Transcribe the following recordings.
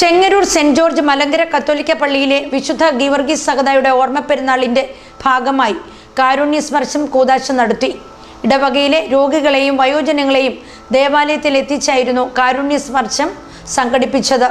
Chengaroor saint George Malankara കത്തോലിക്ക പള്ളിയിലെ വിശുദ്ധ ഗീവർഗീസ് സഹതയുടെ ഓർമ്മപ്പെരുന്നാളിന്റെ ഭാഗമായി കാരുണ്യ സ്പർശം കൂതാശ നടത്തി. ഇടവകയിലെ രോഗികളെയും വയോജനങ്ങളെയും ദേവാലയത്തിൽ എത്തിച്ചായിരുന്നു കാരുണ്യ സ്പർശം സംഘടിപ്പിച്ചത്.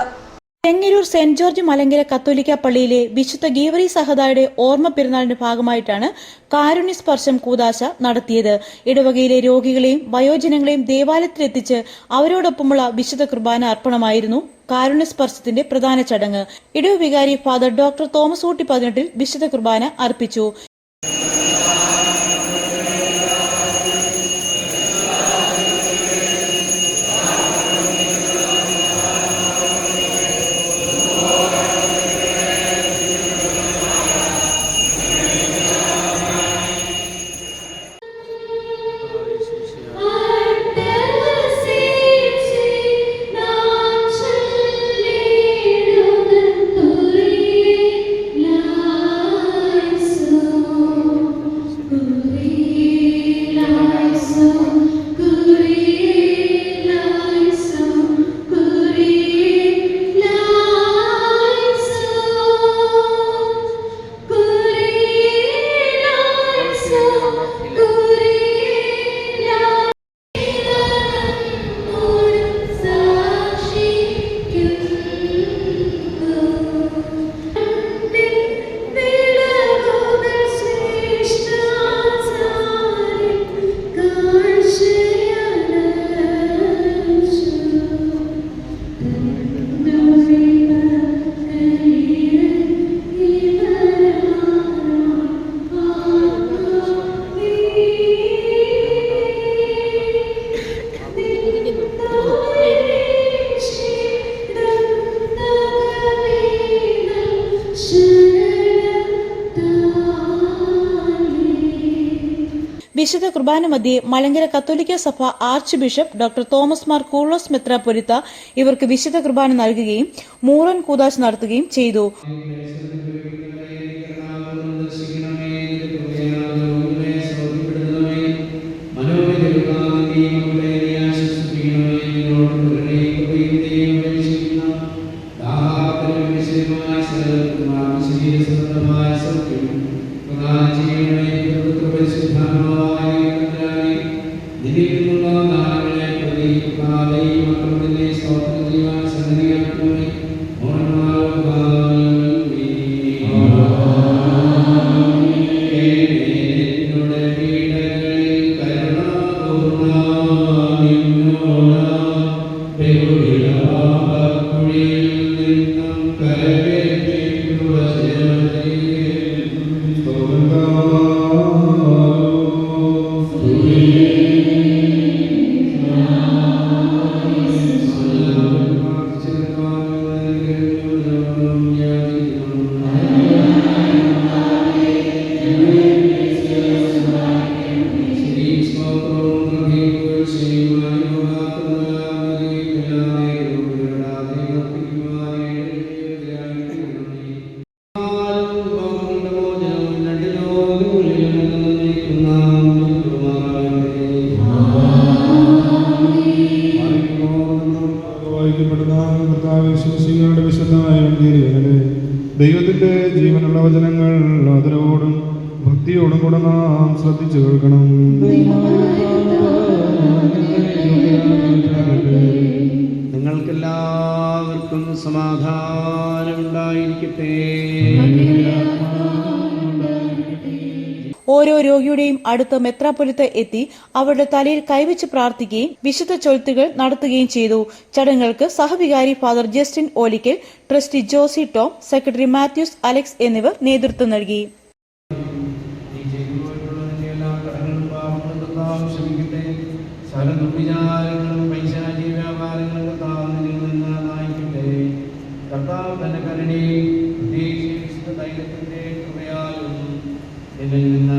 ചെങ്ങന്നൂർ സെന്റ് ജോർജ് മലങ്കര കത്തോലിക്ക പള്ളിയിലെ വിശുദ്ധ ഗീവറി സഹദായുടെ ഓർമ്മ പെരുന്നാളിന്റെ ഭാഗമായിട്ടാണ് കാരുണ്യ സ്പർശം കൂതാശ നടത്തിയത്. ഇടവകയിലെ രോഗികളെയും വയോജനങ്ങളെയും ദേവാലയത്തിലെത്തിച്ച് അവരോടൊപ്പമുള്ള വിശുദ്ധ കുർബാന അർപ്പണമായിരുന്നു കാരുണ്യ സ്പർശത്തിന്റെ പ്രധാന ചടങ്ങ്. ഇടവ വികാരി ഫാദർ ഡോക്ടർ തോമസ് ഊട്ടി പതിനെട്ടിൽ വിശുദ്ധ കുർബാന അർപ്പിച്ചു. വിശുദ്ധ കുർബാന മധ്യേ മലങ്കര കത്തോലിക്ക സഭ archbishop doctor Thomas Mar Koorilos മെത്രാപൊരിത്ത ഇവർക്ക് വിശുദ്ധ കുർബാന നൽകുകയും മൂറൻ കൂതാശ് നടത്തുകയും ചെയ്തു. ദൈവത്തിന്റെ ജീവനുള്ള വചനങ്ങൾ ആദരവോടും ഭക്തിയോടും കൂടെ നാം ശ്രദ്ധിച്ചു കേൾക്കണം. നിങ്ങൾക്കെല്ലാവർക്കും സമാധാനമുണ്ടായിരിക്കട്ടെ. ഓരോ രോഗിയുടെയും അടുത്ത് മെത്രാപ്പൊലിത്ത് എത്തി അവരുടെ തലയിൽ കൈവച്ച് പ്രാർത്ഥിക്കുകയും വിശുദ്ധ ചൊൽത്തുകൾ നടത്തുകയും ചെയ്തു. ചടങ്ങുകൾക്ക് സഹവികാരി father Justin Olickal trustee Josy Tom secretary Mathews Alex എന്നിവർ നേതൃത്വം നൽകി. കർത്താവ് തന്റെ കരുണയെ പ്രത്യേകിച്ച് വിശുദ്ധ ദൈവത്തിന്റെ എന്നിൽ നിന്ന്